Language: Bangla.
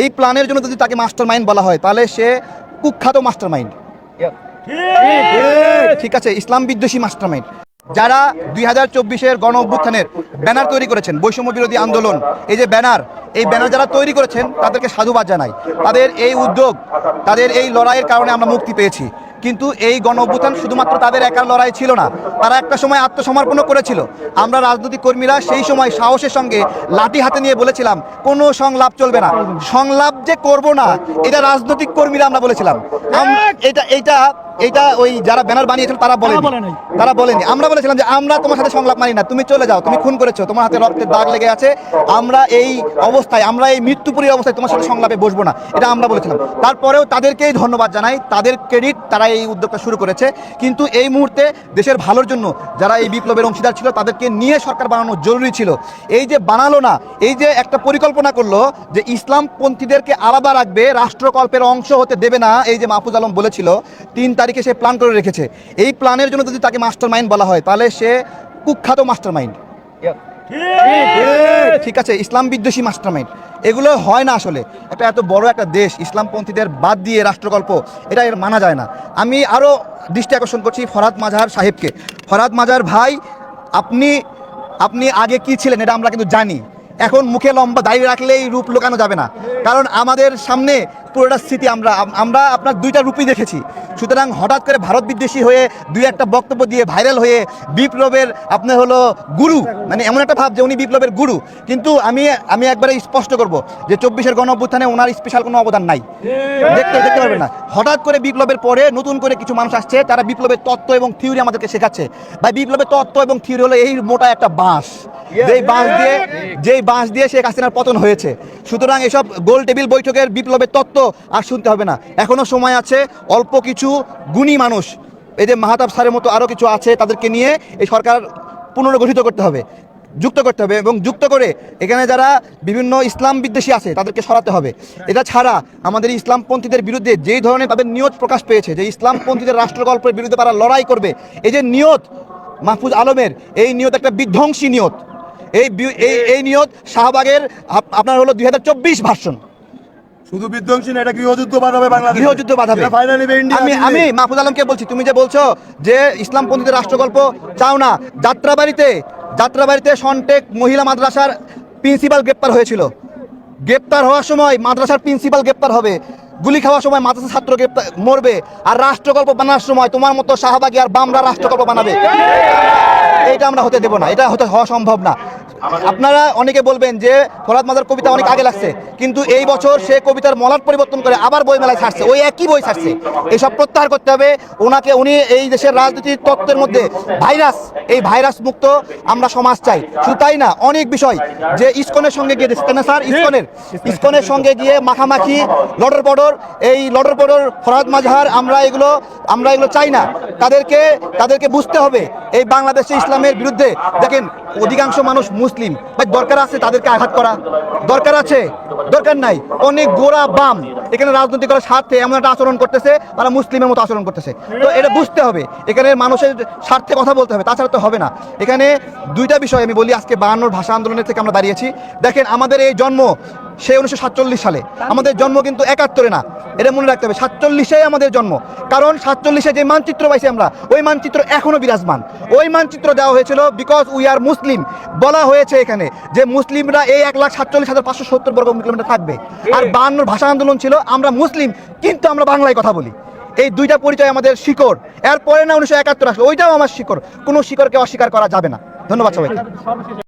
এই প্ল্যানের জন্য যদি তাকে মাস্টার মাইন্ড বলা হয় তাহলে সে কুখ্যাত মাস্টার মাইন্ড ঠিক আছে ইসলাম বিদ্বেষী মাস্টার মাইন্ড যারা দুই হাজার চব্বিশের গণ অভ্যুত্থানের ব্যানার তৈরি করেছেন বৈষম্য বিরোধী আন্দোলন এই যে ব্যানার এই ব্যানার যারা তৈরি করেছেন তাদেরকে সাধুবাদ জানাই। তাদের এই উদ্যোগ তাদের এই লড়াইয়ের কারণে আমরা মুক্তি পেয়েছি। কিন্তু এই গণ শুধুমাত্র তাদের একার লড়াই ছিল না। তারা একটা সময় আত্মসমর্পণও করেছিল। আমরা রাজনৈতিক কর্মীরা সেই সময় সাহসের সঙ্গে লাঠি হাতে নিয়ে বলেছিলাম, কোনো সংলাপ চলবে না। সংলাপ যে করব না, এটা রাজনৈতিক কর্মীরা আমরা বলেছিলাম। এটা এটা এটা ওই যারা ব্যানার বানিয়েছিল তারা বলেনি। বলে তারা বলেনি। আমরা বলেছিলাম যে আমরা তোমার সাথে সংলাপ মানি না তুমি চলে যাও তুমি খুন করেছ তোমার হাতে রক্তের দাগ লেগে আছে আমরা এই অবস্থায় আমরা এই মৃত্যুপুরী অবস্থায় তোমার সাথে সংলাপে বসবো না এটা আমরা বলেছিলাম। তারপরেও তাদেরকেই ধন্যবাদ জানাই তাদের ক্রেডিট তারা এই উদ্যোগটা শুরু করেছে কিন্তু এই মুহূর্তে দেশের ভালোর জন্য যারা এই বিপ্লবের অংশীদার ছিল তাদেরকে নিয়ে সরকার বানানো জরুরি ছিল। এই যে বানালো না এই যে একটা পরিকল্পনা করল যে ইসলামপন্থীদেরকে আলাদা রাখবে রাষ্ট্রকল্পের অংশ হতে দেবে না এই যে মাহফুজ আলম বলেছিল তিন তারিখে সে প্ল্যান করে রেখেছে। এই প্ল্যানের জন্য যদি তাকে মাস্টার মাইন্ড বলা হয় তাহলে সে কুখ্যাত মাস্টার মাইন্ড ঠিক আছে ইসলাম বিদ্বেষী মাস্টার মাইন্ড এগুলো হয় না আসলে। একটা এত বড় একটা দেশ ইসলামপন্থীদের বাদ দিয়ে রাষ্ট্রকল্প এটা এর মানা যায় না। আমি আরও দৃষ্টি আকর্ষণ করছি ফরাদ মাজাহার সাহেবকে। ফরাদ মাজার ভাই আপনি আপনি আগে কি ছিলেন এটা আমরা কিন্তু জানি। এখন মুখে লম্বা দাঁড়িয়ে রাখলেই রূপ লুকানো যাবে না। কারণ আমাদের সামনে পুরোটা স্মৃতি আমরা আমরা আপনার দুইটা রূপই দেখেছি। সুতরাং হঠাৎ করে ভারত বিদ্বেষী হয়ে দুই একটা বক্তব্য দিয়ে ভাইরাল হয়ে বিপ্লবের আপনার হলো গুরু মানে এমন একটা ভাব যে উনি বিপ্লবের গুরু। কিন্তু আমি আমি একবারে স্পষ্ট করব যে চব্বিশের গণ অভ্যুত্থানে ওনার স্পেশাল কোনো অবদান নাই। দেখতে দেখতে পারবেন না। হঠাৎ করে বিপ্লবের পরে নতুন করে কিছু মানুষ আসছে, তারা বিপ্লবের তত্ত্ব এবং থিওরি আমাদেরকে শেখাচ্ছে। ভাই, বিপ্লবের তত্ত্ব এবং থিওরি হলো এই মোটা একটা বাঁশ। যেই বাঁশ দিয়ে, যেই বাঁশ দিয়ে শেখ হাসিনার পতন হয়েছে। সুতরাং এসব গোল টেবিল বৈঠকের বিপ্লবের তত্ত্ব আর শুনতে হবে না। এখনও সময় আছে, অল্প কিছু গুণী মানুষ, এই যে মাহাতাব স্যারের মতো আরও কিছু আছে তাদেরকে নিয়ে এই সরকার পুনর্গঠিত করতে হবে, যুক্ত করতে হবে এবং যুক্ত করে এখানে যারা বিভিন্ন ইসলাম বিদ্বেষী আছে তাদেরকে সরাতে হবে। এটা ছাড়া আমাদের ইসলামপন্থীদের বিরুদ্ধে যেই ধরনের তাদের নিয়ত প্রকাশ পেয়েছে, যে ইসলামপন্থীদের রাষ্ট্রকল্পের বিরুদ্ধে তারা লড়াই করবে, এই যে নিয়ত মাহফুজ আলমের, এই নিয়ত একটা বিধ্বংসী নিয়ত। এই এই নিয়ত শাহবাগের আপ- আপনার হলো দুই ভার্সন। শুধু বিধ্বংসী না এটা গৃহযুদ্ধ বাঁধাবে বাংলাদেশ। গৃহযুদ্ধ বাধাবে। ফাইনালি আমি আমি মাহফুজ আলমকে বলছি তুমি যে বলছো যে ইসলামপন্থীদের রাষ্ট্রগল্প চাও না। যাত্রাবাড়িতে যাত্রাবাড়িতে সন্টেক মহিলা মাদ্রাসার প্রিন্সিপাল গ্রেপ্তার হয়েছিল। গ্রেপ্তার হওয়ার সময় মাদ্রাসার প্রিন্সিপাল গ্রেপ্তার হবে। গুলি খাওয়ার সময় মাদ্রাসা ছাত্র গ্রেপ্তার মরবে। আর রাষ্ট্রগল্প বানানোর সময় তোমার মতো শাহবাগী আর বামরা রাষ্ট্রগল্প বানাবে। এটা আমরা হতে দেব না। এটা হতে হওয়া সম্ভব না। আপনারা অনেকে বলবেন যে ফরাদ মাদার কবিতা অনেক আগে লাগছে, কিন্তু এই বছর সে কবিতার মলাট পরিবর্তন করে আবার বই মেলায় ছাড়ছে, ওই একই বই ছাড়ছে। এসব প্রত্যাহার করতে হবে, ওনাকে উনি এই দেশের রাজনীতির তত্ত্বের মধ্যে ভাইরাস, এই ভাইরাস মুক্ত আমরা সমাজ চাই। শুধু তাই না, অনেক বিষয় যে ইসকনের সঙ্গে গিয়ে তাই না স্যার? ইসকনের ইসকনের সঙ্গে গিয়ে মাখামাখি, লডর পডর এই লডর পডর ফরাদ মাঝহার আমরা এগুলো আমরা এগুলো চাই না। তাদেরকে তাদেরকে বুঝতে হবে, এই বাংলাদেশে ইসলামের বিরুদ্ধে। দেখেন, অধিকাংশ মানুষ মুসলিম ভাই, দরকার আছে তাদেরকে আঘাত করা? দরকার আছে? দরকার নাই। অনেক গোড়া বাম। এখানে রাজনৈতিক করার স্বার্থে এমন একটা আচরণ করতেছে, তারা মুসলিমের মতো আচরণ করতেছে। তো এটা বুঝতে হবে। এখানে মানুষের স্বার্থে কথা বলতে হবে, তাছাড়া তো হবে না। এখানে দুইটা বিষয় আমি বলি, আজকে বায়ান্নর ভাষা আন্দোলনের থেকে আমরা দাঁড়িয়েছি। দেখেন, আমাদের এই জন্ম সে উনিশশো সাতচল্লিশ সালে। আমাদের জন্ম কিন্তু একাত্তরে না এটা মনে রাখতে হবে সাতচল্লিশে আমাদের জন্ম। কারণ সাতচল্লিশে যে মানচিত্র পাইছি আমরা ওই মানচিত্র এখনও বিরাজমান। ওই মানচিত্র দেওয়া হয়েছিল বিকজ উই আর মুসলিম বলা হয়েছে এখানে যে মুসলিমরা এই এক লাখ সাতচল্লিশ হাজার পাঁচশো সত্তর বর্গ কিলোমিটার থাকবে। আর বায়ান্নর ভাষা আন্দোলন ছিল আমরা মুসলিম কিন্তু আমরা বাংলায় কথা বলি। এই দুইটা পরিচয় আমাদের শিকড়। এরপরে না উনিশশো একাত্তর আসলো ওইটাও আমার শিকড়। কোনো শিকড়কে অস্বীকার করা যাবে না। ধন্যবাদ সবাইকে।